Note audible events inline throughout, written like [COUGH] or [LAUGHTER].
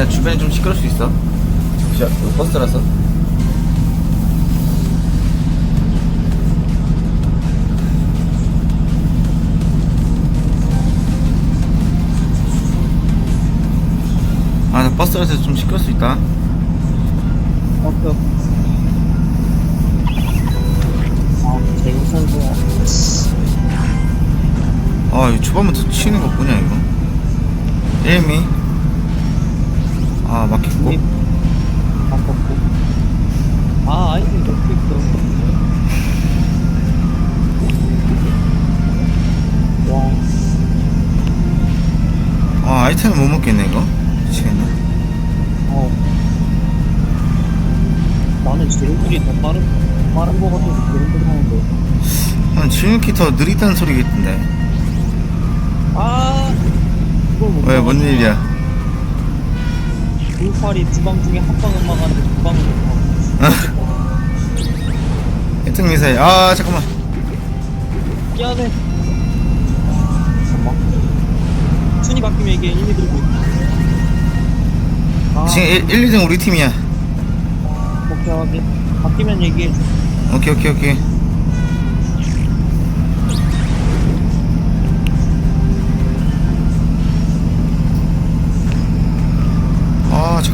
아 근데 주변이 좀 시끄러울 수 있어 자, 이거 버스라서 아, 나 버스라서 좀 시끄러울 수 있다. 오케이. 아. 아, 이거 초반부터 치는 거 뭐냐, 이거? 에이미. 아, 막혔고. 바꿨고. 아, 아이템 몇개 그런 거. 와, 아, 아이템을 못 먹겠네, 이거. 미치겠네. 어. 나는 지름길이 더 빠른, 빠른 거 같아서 거 하는데. 한 지름키 더 느리다는 소리겠던데. 아! 그걸 못 왜, 뭔. 일이야? 두 팔이 두 방 중에 한 방은 막았는데 두 방은 못 막았어. [LAUGHS] 1등 미사일. 아, 잠깐만. 미안해. 잠깐만. 순위 바뀌면 이게 1, 2 들고 있다. 아, 지금 1, 1, 2등 우리 팀이야. 오케이, 확인. 바뀌면 얘기해줘. 오케이, 오케이, 오케이.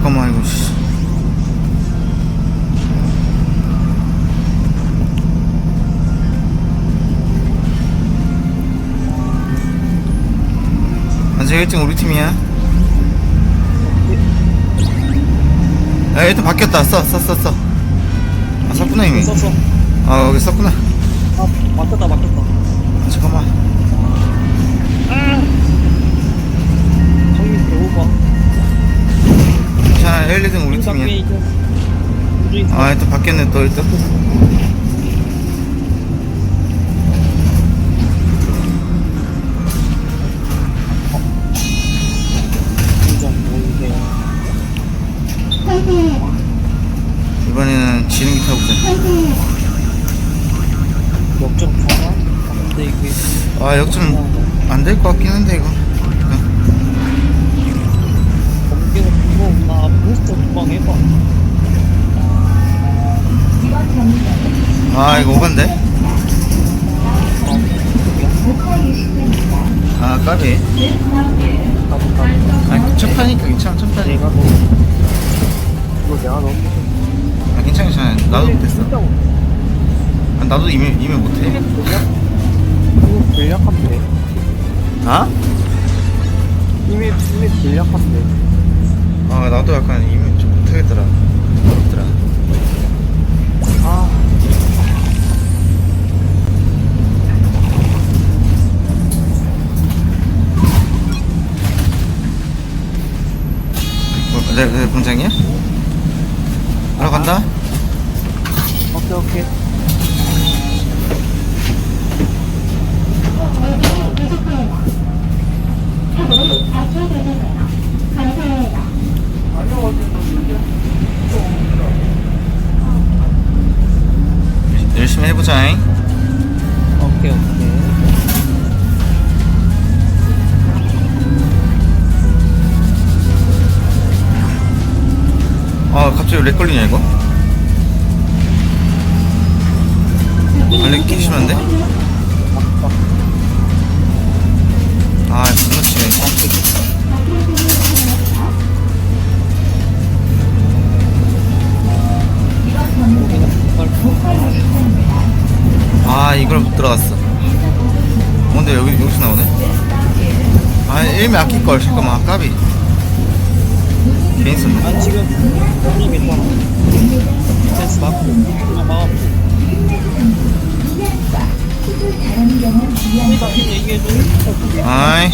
잠깐만, 이거, 씨. 아직 1등 우리 팀이야. 아, 일단 바뀌었다. 써, 써, 써, 써. 아, 썼구나, 이미. 썼어. 아, 여기 썼구나. 아, 바뀌었다, 바뀌었다. 아, 잠깐만. 자, 1, 2등 우리 팀이야. 아, 일단 바뀌었네, 또, 일단. 이번에는 지능기 타보자. 역전 가나? 근데 이게. 아, 역전 안 될 것 같긴 한데, 이거. 두방 해봐. 아, 이거 오반데? 아, 까비. 가보, 가보. 아, 첫 판이니까 괜찮아, 첫 판이. 내가 너. 이거 내가 너무. 아, 괜찮아, 괜찮아. 나도 못했어. 아, 나도 이미, 이미 못해. 이거 전략하면 돼. 아? 이미, 이미 돼. 아, 나도 약간 이미 좀 못하겠더라. 어렵더라. 아. 뭐, 내, 내 본장이야? 하러 간다? 오케이, 오케이. 열심히 해 보자잉. 오케이, 오케이. 아, 갑자기 렉 걸리냐, 이거? 렉 끼시면 안 돼? 아, 아, 이걸 못 들어갔어. 뭔데, 여기, 여기서 나오네? 아, 일미 아낄걸. 잠깐만, 아, 까비. 개인 썼네. 아 지금 여기 괜찮아 디펜스 맞고 그냥 바뀐 얘기해줘 아이.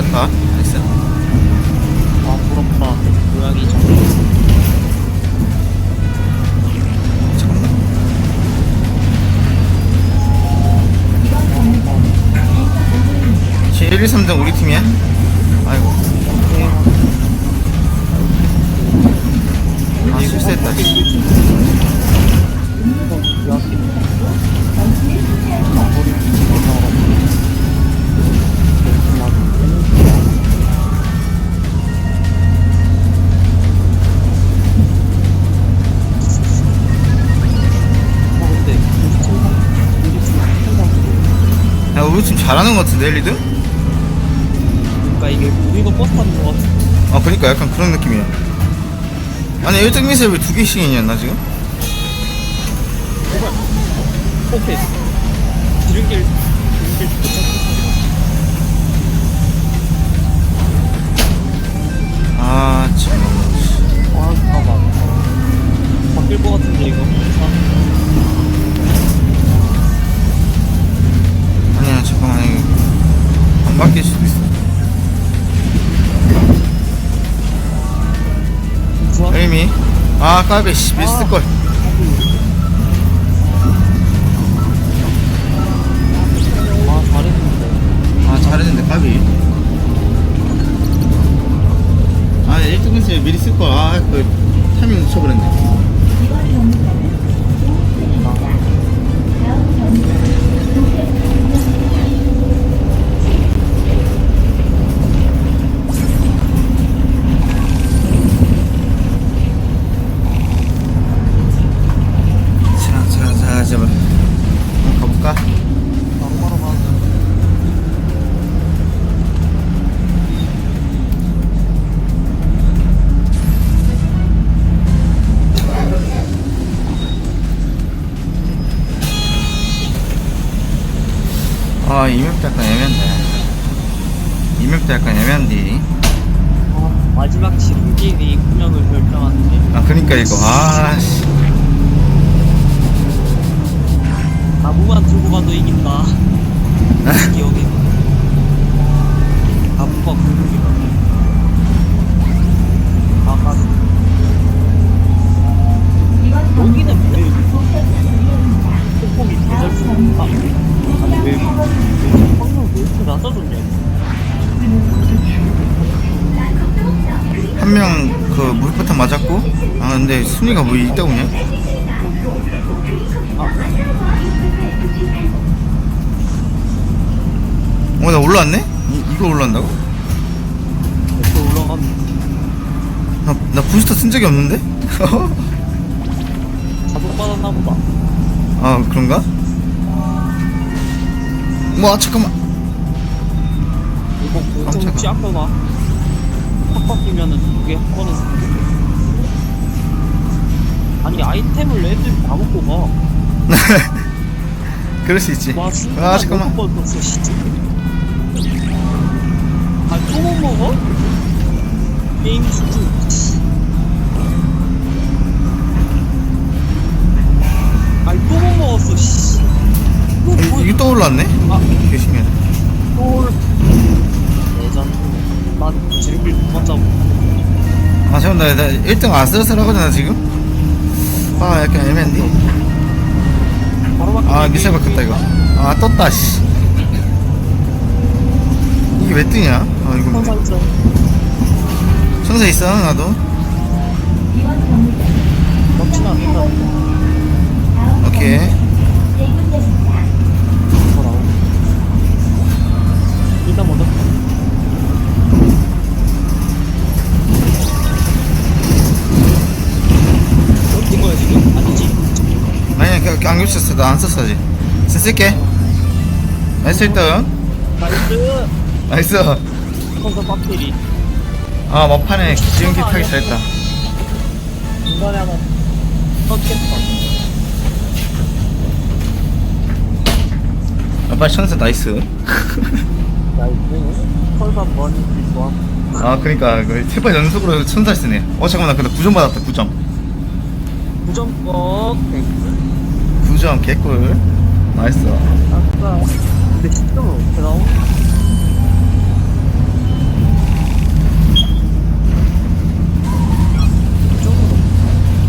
풀렸다. 나이스. 아 부럽다 고양이 장 잠깐만. 지금 1, 2, 3등 우리 팀이야? 아이고 아 실수했다 잘하는 것 같은데 리드? 그러니까 이게 우리도 버스 타는 거 같아. 아 그니까 약간 그런 느낌이야 아니 1등 미사일 왜두 개씩 있냐 지금? 오케이. 기름길 도착. 아 참. 아, 잠깐만. 바뀔 것 같은데, 이거. 안 바뀔 수도 있어. 에이미 아 까비 씨 미스걸 아, 잘했는데. 아 잘했는데 까비 아 1등 미사일 미리 쓸걸 아 그 타이밍 놓쳐버렸네 아 이맵도 약간 애매한데 이맵도 약간 애매한데 아, 마지막 지름길이 운명을 결정하는데. 아 그니까 이거 아 씨 나무만 들고 가도 이긴다. [LAUGHS] 한 명 그 물포탄 맞았고 아 근데 순위가 뭐 있다고냐? 어나 올라왔네? 이, 이거 올라간다고? 이렇게 올라가면 나, 나 부스터 쓴 적이 없는데? [LAUGHS] 자동 받았나 보다. 아 그런가? 뭐 잠깐만 이거 깜짝아. 보통 혹시 아까나 확 바뀌면은 두개 한 번에 쓰는 아니 아이템을 애들이 다 먹고 가. [LAUGHS] 그럴 수 있지 와 순간 아 잠깐만 진짜. 아또 못 먹어? 게임 수준. 아니 또못 먹었어 씨. 이거 이- 뭐 이게 또 올라왔네? 아 신기하네 또. 난 지름길 그만 잡고. 아 잠깐 나, 나 1등 아슬아슬하거든 지금? 아 약간 애매한데. 바로 아 미사일 바뀌었다 이거. 아 떴다 씨. 이게 몇 등이야? 아 이거 뭐- 천사 있어. 천사 있어 나도 그, 안 겹쳤어 나안 썼어 아직 쓸게 나이스 1등 나이스. 나이스 컨서 배터리. 아 막판에 지금 기 타기 잘했다 중간에 하나 떴겠다. 아 빨리 천사 나이스 나이스. 컬반 머니 좋아. 아 그니까 세번 연속으로 천사 쓰네 어 잠깐만 나 근데 9점 받았다 9점 9점 꺽. 동점 개꿀. 맛있어. 아싸 근데 진짜 먹어